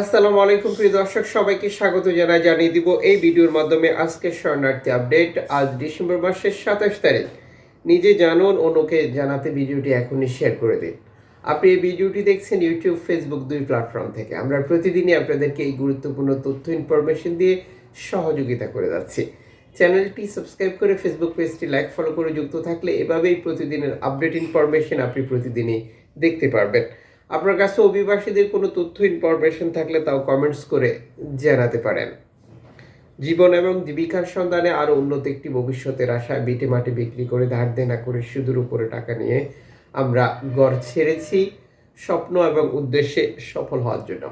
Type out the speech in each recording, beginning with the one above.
আসসালামু আলাইকুম, প্রিয় দর্শক, সবাইকে স্বাগত জানাই, জানিয়ে দিব এই ভিডিওর মাধ্যমে আজকে শরণার্থী আপডেট আজ ডিসেম্বর মাসের সাতাশ তারিখ। নিজে জানুন, অন্যকে জানাতে ভিডিওটি এখনই শেয়ার করে দিন। আপনি এই ভিডিওটি দেখছেন ইউটিউব, ফেসবুক দুই প্ল্যাটফর্ম থেকে। আমরা প্রতিদিনই আপনাদেরকে এই গুরুত্বপূর্ণ তথ্য ইনফরমেশন দিয়ে সহযোগিতা করে যাচ্ছি। চ্যানেলটি সাবস্ক্রাইব করে ফেসবুক পেজটি লাইক, ফলো করে যুক্ত থাকলে এভাবেই প্রতিদিনের আপডেট ইনফরমেশন আপনি প্রতিদিনই দেখতে পারবেন। আপনার কাছে অভিবাসীদের কোনো তথ্য ইনফরমেশন থাকলে তাও কমেন্টস করে জানাতে পারেন। জীবন এবং জীবিকার সন্ধানে আরও উন্নত একটি ভবিষ্যতের আশায় বিটে মাটি বিক্রি করে ধার দেনা করে সুদূর উপরে টাকা নিয়ে আমরা গড় ছেড়েছি। স্বপ্ন এবং উদ্দেশ্যে সফল হওয়ার জন্য।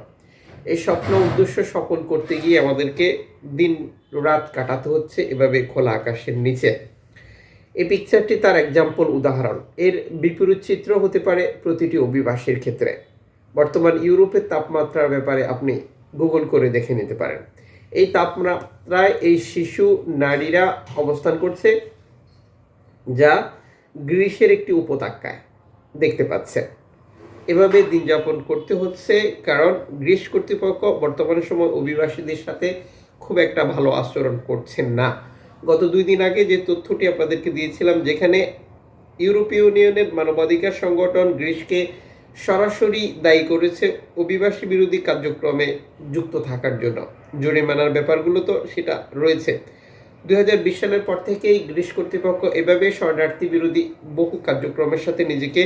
এই স্বপ্ন, উদ্দেশ্য সফল করতে গিয়ে আমাদেরকে দিন রাত কাটাতে হচ্ছে। এভাবে খোলা আকাশের নিচে এই পিকচারটি তার এক্সাম্পল উদাহরণ। এর বিপরীত চিত্র হতে পারে প্রতিটি অভিবাসীর ক্ষেত্রে। বর্তমান ইউরোপের তাপমাত্রার ব্যাপারে আপনি গুগল করে দেখে নিতে পারেন। এই তাপমাত্রায় এই শিশু, নারীরা অবস্থান করছে যা গ্রীষ্মের একটি উপত্যকায় দেখতে পাচ্ছেন। এভাবে দিন যাপন করতে হচ্ছে কারণ গ্রীষ্ম কর্তৃপক্ষ বর্তমান সময় অভিবাসীদের সাথে খুব একটা ভালো আচরণ করছেন না। গত দুই দিন আগে যে তথ্যটি আপনাদেরকে দিয়েছিলাম, যেখানে ইউরোপীয় ইউনিয়নের মানবাধিকার সংগঠন গ্রিসকে সরাসরি দায়ী করেছে অভিবাসী বিরোধী কার্যক্রমে যুক্ত থাকার জন্য। জরিমানার ব্যাপারগুলো তো সেটা রয়েছে। দু হাজার বিশ সালের পর থেকেই গ্রিস কর্তৃপক্ষ এভাবে শরণার্থী বিরোধী বহু কার্যক্রমের সাথে নিজেকে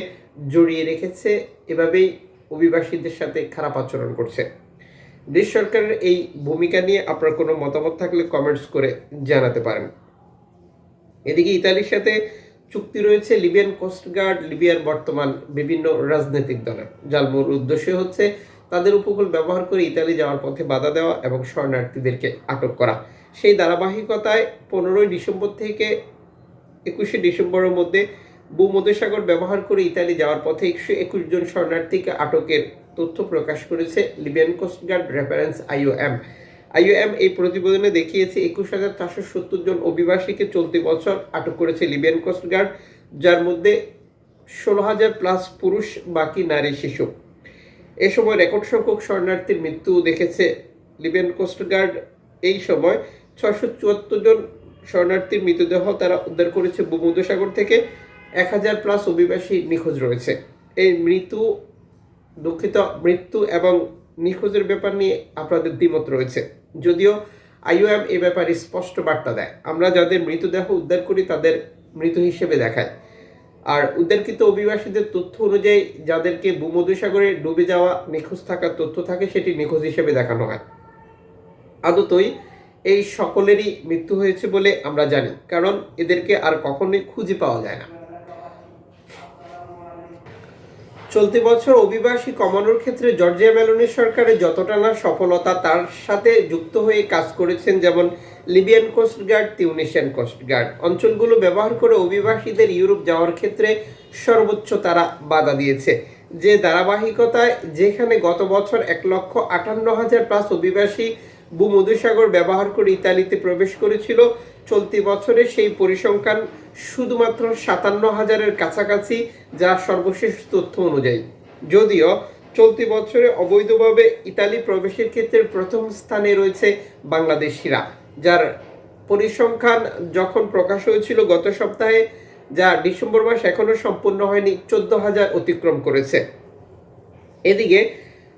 জড়িয়ে রেখেছে, এভাবেই অভিবাসীদের সাথে খারাপ আচরণ করছে। দেশ সরকারের এই ভূমিকা নিয়ে আপনার কোনো মতামত থাকলে কমেন্টস করে জানাতে পারেন। এদিকে ইতালির সাথে চুক্তি রয়েছে লিবিয়ান কোস্টগার্ড লিবিয়ার বর্তমান বিভিন্ন রাজনৈতিক দলের। যার মূল উদ্দেশ্য হচ্ছে তাদের উপকূল ব্যবহার করে ইতালি যাওয়ার পথে বাধা দেওয়া এবং শরণার্থীদেরকে আটক করা। সেই ধারাবাহিকতায় পনেরোই ডিসেম্বর থেকে একুশে ডিসেম্বরের মধ্যে ভূমধ্যসাগর ব্যবহার করে ইতালি যাওয়ার পথে একশো একুশ জন শরণার্থীকে আটকের তথ্য প্রকাশ করেছে Libyan coastguard reference IOM. IOM এই প্রতিবেদনে দেখিয়েছে, একুশ হাজার চারশো সত্তর জন অভিবাসীকে চলতি বছর আটক করেছে লিবিয়ান কোস্টগার্ড যার মধ্যে ষোলো হাজার প্লাস পুরুষ, বাকি নারী, শিশু। এ সময় রেকর্ড সংখ্যক শরণার্থীর মৃত্যু দেখেছে লিবিয়ান কোস্টগার্ড এই সময় ছয়শো চুয়াত্তর জন শরণার্থীর মৃতদেহ তারা উদ্ধার করেছে ভূমধ্যসাগর থেকে। এক হাজার প্লাস অভিবাসী নিখোঁজ রয়েছে। এই মৃত্যু দুঃখিত, মৃত্যু এবং নিখোঁজের ব্যাপার নিয়ে আপনাদের দ্বিমত রয়েছে। যদিও আইওএম এ ব্যাপারে স্পষ্ট বার্তা দেয়। আমরা যাদের মৃতদেহ উদ্ধার করি, তাদের মৃত হিসেবে দেখায়। আর উদ্ধারকৃত অভিবাসীদের তথ্য অনুযায়ী যাদেরকে ভূমধ্যসাগরে ডুবে যাওয়া নিখোঁজ থাকার তথ্য থাকে, সেটি নিখোঁজ হিসেবে দেখানো হয়। আদতই এই সকলেরই মৃত্যু হয়েছে বলে আমরা জানি, কারণ এদেরকে আর কখনোই খুঁজে পাওয়া যায় না। চলতি বছর অভিবাসী কমানোর ক্ষেত্রে জর্জিয়া মেলোনি সরকারের যতটা না সফলতা, তার সাথে যুক্ত হয়ে কাজ করেছেন যেমন লিবিয়ান কোস্টগার্ড তিউনিশিয়ান কোস্টগার্ড অঞ্চলগুলো ব্যবহার করে অভিবাসীদের ইউরোপ যাওয়ার ক্ষেত্রে সর্বোচ্চ তারা বাধা দিয়েছে। যে ধারাবাহিকতায় যেখানে গত বছর এক লক্ষ আটান্ন হাজার প্লাস অভিবাসী ভূমধ্যসাগর ব্যবহার করে ইতালিতে প্রবেশ করেছিল চলতি বছরে সেই পরিসংখ্যান শুধুমাত্র সাতান্ন হাজারের কাছাকাছি, যা সর্বশেষ তথ্য অনুযায়ী। যদিও চলতি বছরে অবৈধভাবে ইতালি প্রবেশের ক্ষেত্রে প্রথম স্থানে রয়েছে বাংলাদেশিরা, যার পরিসংখ্যান যখন প্রকাশ হয়েছিল গত সপ্তাহে, যা ডিসেম্বর মাস এখনও সম্পূর্ণ হয়নি, চোদ্দ হাজার অতিক্রম করেছে। এদিকে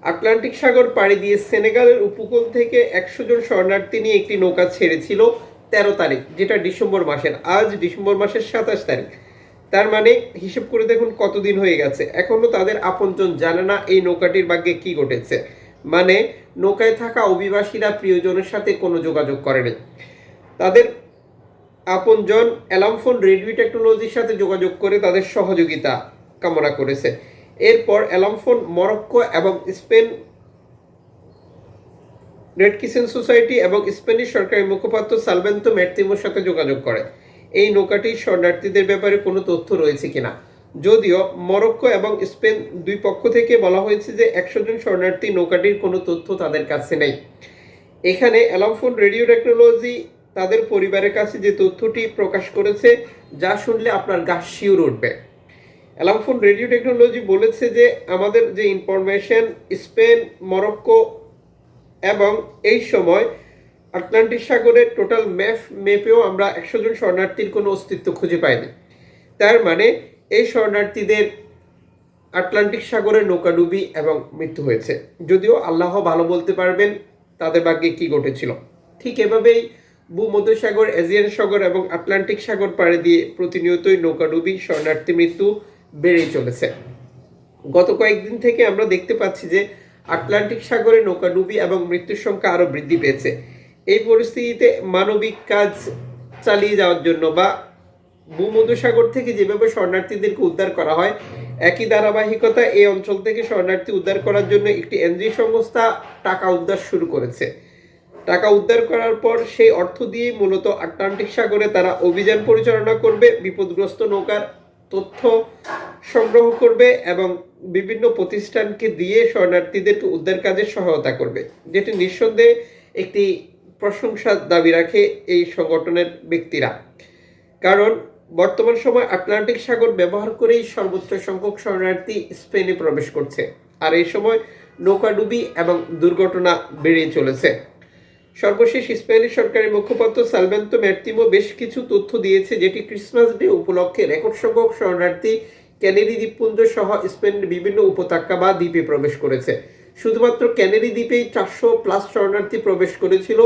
আটলান্টিক সাগর পাড়ি দিয়ে সেনেগালের উপকূল থেকে একশো জন শরণার্থী নিয়ে একটি নৌকা ছেড়েছিল তেরো তারিখ, যেটা ডিসেম্বর মাসের, আজ ডিসেম্বর মাসের সাতাশ তারিখ। তার মানে হিসেব করে দেখুন কতদিন হয়ে গেছে। এখনও তাদের আপনজন জানে না এই নৌকাটির ভাগ্যে কি ঘটেছে। মানে নৌকায় থাকা অভিবাসীরা প্রিয়জনের সাথে কোনো যোগাযোগ করেনি তাদের আপনজন অ্যালামফোন রেডিও টেকনোলজির সাথে যোগাযোগ করে তাদের সহযোগিতা কামনা করেছে। এরপর অ্যালামফোন মরক্কো এবং স্পেন রেড কিসেন সোসাইটি এবং স্পেনিশ সরকারি মুখপাত্র সালভেন্তো মের্তিমোর সাথে যোগাযোগ করে। এই নৌকাটির শরণার্থীদের ব্যাপারে কোনো তথ্য রয়েছে কিনা? যদিও মরক্কো এবং স্পেন দুই পক্ষ থেকে বলা হয়েছে যে একশো জন শরণার্থী নৌকাটির কোনো তথ্য তাদের কাছে নেই। এখানে অ্যালামফোন রেডিও টেকনোলজি, তাদের পরিবারের কাছে যে তথ্যটি প্রকাশ করেছে, যা শুনলে আপনার গা শিউর উঠবে। অ্যালামফোন রেডিও টেকনোলজি বলেছে যে আমাদের যে ইনফরমেশন, স্পেন, মরক্কো এবং এই সময় আটলান্টিক সাগরের টোটাল ম্যাপ মেপেও আমরা একশো জন শরণার্থীর কোনো অস্তিত্ব খুঁজে পাইনি। তার মানে এই শরণার্থীদের আটলান্টিক সাগরে নৌকাডুবি এবং মৃত্যু হয়েছে। যদিও আল্লাহ ভালো বলতে পারবেন তাদের ভাগ্যে কি ঘটেছিল। ঠিক এভাবেই ভূমধ্যসাগর এজিয়ান সাগর এবং আটলান্টিক সাগর পাড়ে দিয়ে প্রতিনিয়তই নৌকাডুবি শরণার্থী মৃত্যু বেড়েই চলেছে। গত কয়েকদিন থেকে আমরা দেখতে পাচ্ছি যে আটলান্টিক সাগরে নৌকাডুবি এবং মৃত্যুর সংখ্যা আরও বৃদ্ধি পেয়েছে। এই পরিস্থিতিতে মানবিক কাজ চালিয়ে যাওয়ার জন্য বা ভূমধ্যসাগর থেকে যেভাবে শরণার্থীদেরকে উদ্ধার করা হয়, একই ধারাবাহিকতা এই অঞ্চল থেকে শরণার্থী উদ্ধার করার জন্য একটি এনজিও সংস্থা টাকা উদ্ধার শুরু করেছে। টাকা উদ্ধার করার পর সেই অর্থ দিয়ে মূলত আটলান্টিক সাগরে তারা অভিযান পরিচালনা করবে। বিপদগ্রস্ত নৌকার তথ্য সংগ্রহ করবে এবং বিভিন্ন প্রতিষ্ঠানকে দিয়ে শরণার্থীদেরকে উদ্ধার কাজে সহায়তা করবে। যেটি নিঃসন্দেহে একটি প্রশংসার দাবি রাখে এই সংগঠনের ব্যক্তিরা। কারণ, বর্তমান সময় আটলান্টিক সাগর ব্যবহার করেই সর্বোচ্চ সংখ্যক শরণার্থী স্পেনে প্রবেশ করছে। আর এই সময় নৌকাডুবি এবং দুর্ঘটনা বেড়ে চলেছে। সর্বশেষ স্পেনের সরকারের মুখপাত্র সালভেন্তো ম্যার্তিমো বেশ কিছু তথ্য দিয়েছে, যেটি ক্রিসমাস ডে উপলক্ষে রেকর্ড সংখ্যক শরণার্থী ক্যানেরি দ্বীপপুঞ্জ সহ স্পেনের বিভিন্ন উপত্যকা বা দ্বীপে প্রবেশ করেছে। শুধুমাত্র ক্যানেরি দ্বীপেই চারশো প্লাস শরণার্থী প্রবেশ করেছিল,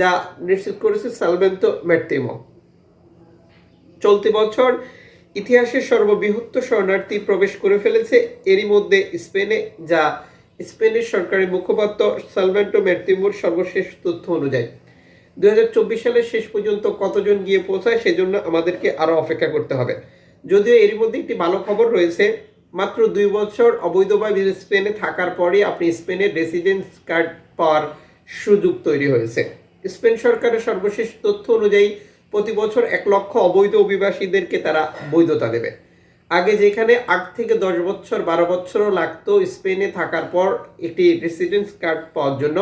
যা নিশ্চিত করেছে সালভেন্তো ম্যার্তিমো চলতি বছর ইতিহাসের সর্ববৃহৎ শরণার্থী প্রবেশ করে ফেলেছে এরই মধ্যে স্পেনে, যা স্পেনের সরকারি মুখপাত্র সালভেন্টো মের্তিমুর সর্বশেষ তথ্য অনুযায়ী। দুই হাজার চব্বিশ সালের শেষ পর্যন্ত কতজন গিয়ে পৌঁছায়, সেজন্য আমাদেরকে আরও অপেক্ষা করতে হবে। যদিও এরই মধ্যে একটি ভালো খবর রয়েছে, মাত্র দুই বছর অবৈধভাবে স্পেনে থাকার পরে আপনি স্পেনের রেসিডেন্স কার্ড পাওয়ার সুযোগ তৈরি হয়েছে। স্পেন সরকারের সর্বশেষ তথ্য অনুযায়ী, প্রতি বছর এক লক্ষ অবৈধ অভিবাসীদেরকে তারা বৈধতা দেবে। আগে যেখানে আট থেকে দশ বছর, বারো বছরও লাগতো স্পেনে থাকার পর একটি রেসিডেন্স কার্ড পাওয়ার জন্য,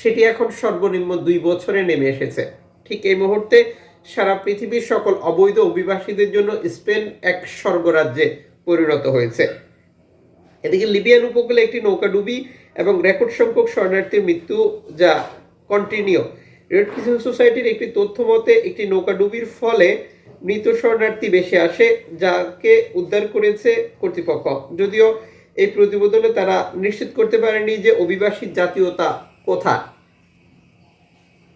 সেটি এখন সর্বনিম্ন দুই বছরে নেমে এসেছে। ঠিক এই মুহূর্তে সারা পৃথিবীর সকল অবৈধ অভিবাসীদের জন্য স্পেন এক স্বর্গরাজ্যে পরিণত হয়েছে। এদিকে লিবিয়ান উপকূলে একটি নৌকাডুবি এবং রেকর্ড সংখ্যক শরণার্থীর মৃত্যু যা কন্টিনিউ রেড ক্রিসেন্ট সোসাইটির একটি তথ্য মতে, একটি নৌকাডুবির ফলে মৃত শরণার্থী বেশি আসে, যাকে উদ্ধার করেছে কর্তৃপক্ষ। যদিও এই প্রতিবেদনে তারা নিশ্চিত করতে পারেনি যে অভিবাসীর জাতীয়তা কোথায়।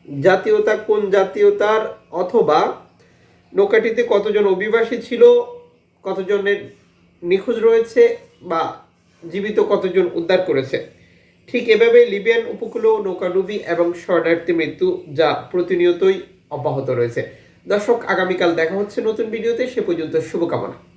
জাতীয়তা কোন জাতীয়তার অথবা নৌকাটিতে কতজন অভিবাসী ছিল, কতজনের নিখোঁজ রয়েছে বা জীবিত কতজন উদ্ধার করেছে? ঠিক এভাবে লিবিয়ান উপকূলেও নৌকাডুবি এবং শরণার্থী মৃত্যু যা প্রতিনিয়তই অব্যাহত রয়েছে। দর্শক, আগামীকাল দেখা হচ্ছে নতুন ভিডিওতে। সে পর্যন্ত শুভকামনা।